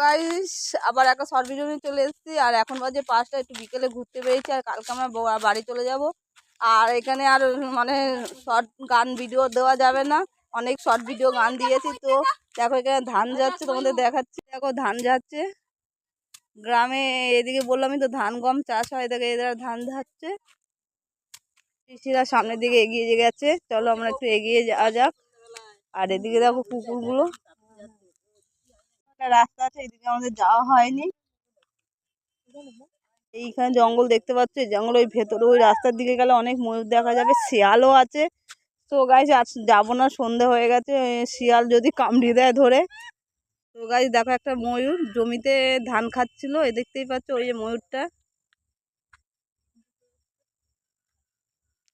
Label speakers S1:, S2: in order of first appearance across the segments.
S1: Guys আবার একটা short video নিয়ে চলে এসেছি। আর এখন বাজে পাঁচটা, একটু বিকেলে ঘুরতে বেরিয়েছি, আর কালকে আমরা বাড়ি চলে যাব। আর এখানে আর মানে শর্ট গান ভিডিও দেওয়া যাবে না। অনেক শর্ট ভিডিও গান দিয়েছি তো। দেখো, এখানে ধান যাচ্ছে, তোমাদের দেখাচ্ছি। দেখো, ধান যাচ্ছে। গ্রামে এদিকে বললামই তো, ধান গম চাষ হয়, দেখে, এদের ধান যাচ্ছে। কৃষিরা সামনের দিকে এগিয়ে গেছে। চলো, আমরা একটু এগিয়ে যাওয়া যাক। আর এদিকে দেখো কুকুরগুলো একটা রাস্তা আছে, এদিকে আমাদের যাওয়া হয়নি। এইখানে জঙ্গল দেখতে পাচ্ছ, এই জঙ্গল ওই ভেতরে, ওই রাস্তার দিকে গেলে অনেক ময়ূর দেখা যাবে, শিয়ালও আছে। তো গাইজ আজ যাব না, সন্ধে হয়ে গেছে শিয়াল যদি কামড়ি দেয় ধরে। তো গাইজ দেখো একটা ময়ূর, জমিতে ধান খাচ্ছিল, এ দেখতেই পাচ্ছ, ওই যে ময়ূরটা।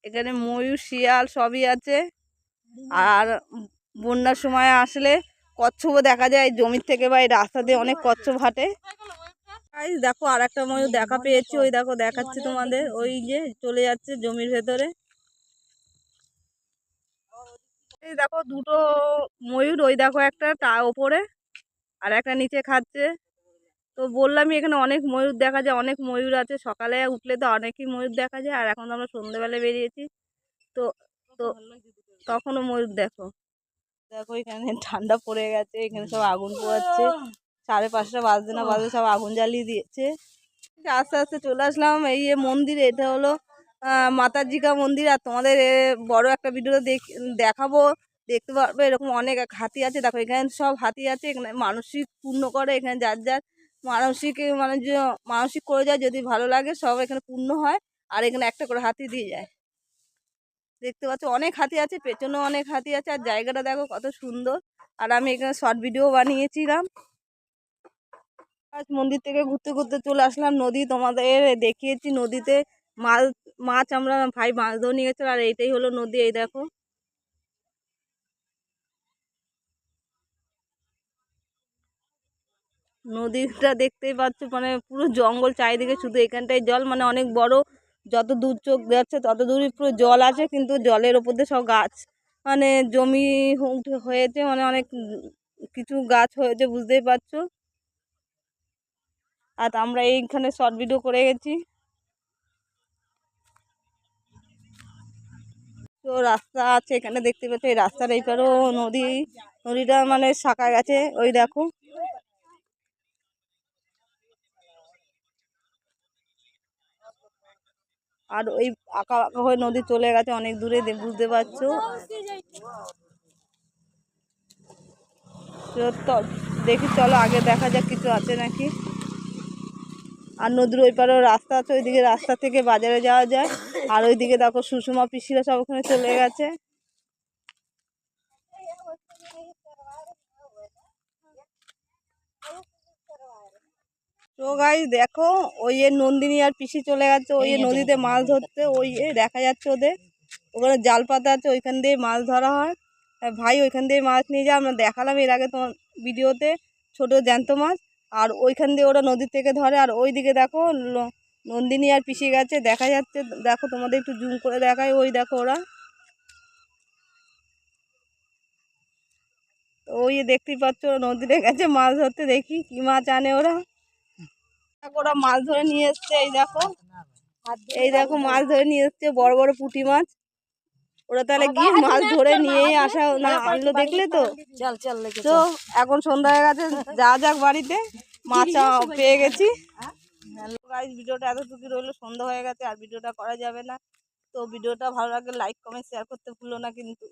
S1: এখানে ময়ূর, শিয়াল সবই আছে। আর বন্যার সময় আসলে কচ্ছপও দেখা যায়, জমির থেকে বা এই রাস্তা দিয়ে অনেক কচ্ছপ হাঁটে। দেখো আর একটা ময়ূর দেখা পেয়েছি, ওই দেখো দেখাচ্ছি তোমাদের, ওই যে চলে যাচ্ছে জমির ভেতরে। এই দেখো দুটো ময়ূর, ওই দেখো একটা তা ওপরে আর একটা নিচে খাচ্ছে। তো বললামই এখানে অনেক ময়ূর দেখা যায়, অনেক ময়ূর আছে। সকালে উঠলে তো অনেকই ময়ূর দেখা যায়, আর এখন আমরা সন্ধ্যেবেলায় বেরিয়েছি। তো তো তখনও ময়ূর দেখো। দেখো এখানে ঠান্ডা পড়ে গেছে এখানে সব আগুন পোয়াচ্ছে সাড়ে পাঁচটা বাজতে না বাজে সব আগুন জ্বালিয়ে দিয়েছে। আস্তে আস্তে চলে আসলাম। এই যে মন্দির এটা হলো মাতাজিকা মন্দির। আর তোমাদের এ বড় একটা ভিডিও দেখ দেখাবো। দেখতে পারবে এরকম অনেক এক হাতি আছে। দেখো এখানে সব হাতি আছে এখানে মানসিক পূর্ণ করে এখানে যার যার মানসিক মানে যে মানসিক করে যায় যদি ভালো লাগে সব এখানে পূর্ণ হয়। আর এখানে একটা করে হাতি দিয়ে যায়। দেখতে পাচ্ছ অনেক হাতি আছে, পেছনেও অনেক হাতি আছে, আর জায়গাটা দেখো কত সুন্দর। আর আমি এখানে শর্ট ভিডিও বানিয়েছিলাম। আজ মন্দির থেকে ঘুরতে ঘুরতে চলে আসলাম নদী, তোমাদের দেখিয়েছি নদীতে। মাছ মাছ আমরা ভাই মাছ ধরে নিয়ে গেছিল আর এইটাই হলো নদী, এই দেখো। নদীটা দেখতেই পাচ্ছ মানে পুরো জঙ্গল, চারিদিকে শুধু এখানটায় জল মানে অনেক বড় যত দূর চোখ যাচ্ছে তত দূরই পুরো জল আছে, কিন্তু জলের ওপর দিয়ে সব গাছ মানে জমি হয়েছে মানে অনেক কিছু গাছ হয়েছে, বুঝতেই পারছ? আর আমরা এইখানে শর্ট ভিডিও করে গেছি। তো রাস্তা আছে, এখানে দেখতে পাচ্ছ, এই রাস্তার এই পারেও নদী, নদীটা মানে শাখা গেছে, ওই দেখো। আর ওই আঁকা আঁকা হয়ে নদী চলে গেছে, অনেক দূরে বুঝতে পারছ? দেখি চলো, আগে দেখা যাক কিছু আছে নাকি। আর নদীর ওই পারেও রাস্তা আছে, ওইদিকে রাস্তা থেকে বাজারে যাওয়া যায়। আর ওইদিকে দেখো সুষমা, পিসিরা সব ওখানে চলে গেছে। তো গাই দেখো ওই যে নন্দিনী আর পিসি চলে গেছে ওই যে নদীতে মাছ ধরতে ওই যে দেখা যাচ্ছে ওদের। ওখানে জাল পাতা আছে ওইখান দিয়ে মাছ ধরা হয়। ভাই ওইখান দিয়ে মাছ নিয়ে যায় আমরা দেখালাম এর আগে তোমার ভিডিওতে ছোট জ্যান্ত মাছ। আর ওইখান দিয়ে ওরা নদী থেকে ধরে। আর ওই দিকে দেখো নন্দিনী আর পিসি গেছে দেখা যাচ্ছে। দেখো তোমাদের একটু জুম করে দেখায় ওই দেখো ওরা। ওই দেখতেই পাচ্ছ ওরা নদীতে গেছে মাছ ধরতে দেখি কি মাছ আনে ওরা। ওরা মাছ ধরে নিয়ে এসছে এই দেখো। এই দেখো মাছ ধরে নিয়ে এসছে বড় বড় পুঁটি মাছ। ওরা তাহলে গিয়ে মাছ ধরে নিয়েই আসা না আনলো দেখলে তো?
S2: চল চল
S1: তো এখন সন্ধ্যা হয়ে গেছে যা যাক বাড়িতে মাছ পেয়ে গেছি। গাইজ ভিডিওটা এতটুকু রইল সন্ধ্যা হয়ে গেছে আর ভিডিওটা করা যাবে না। তো ভিডিওটা ভালো লাগলে লাইক কমেন্ট শেয়ার করতে ভুলো না কিন্তু।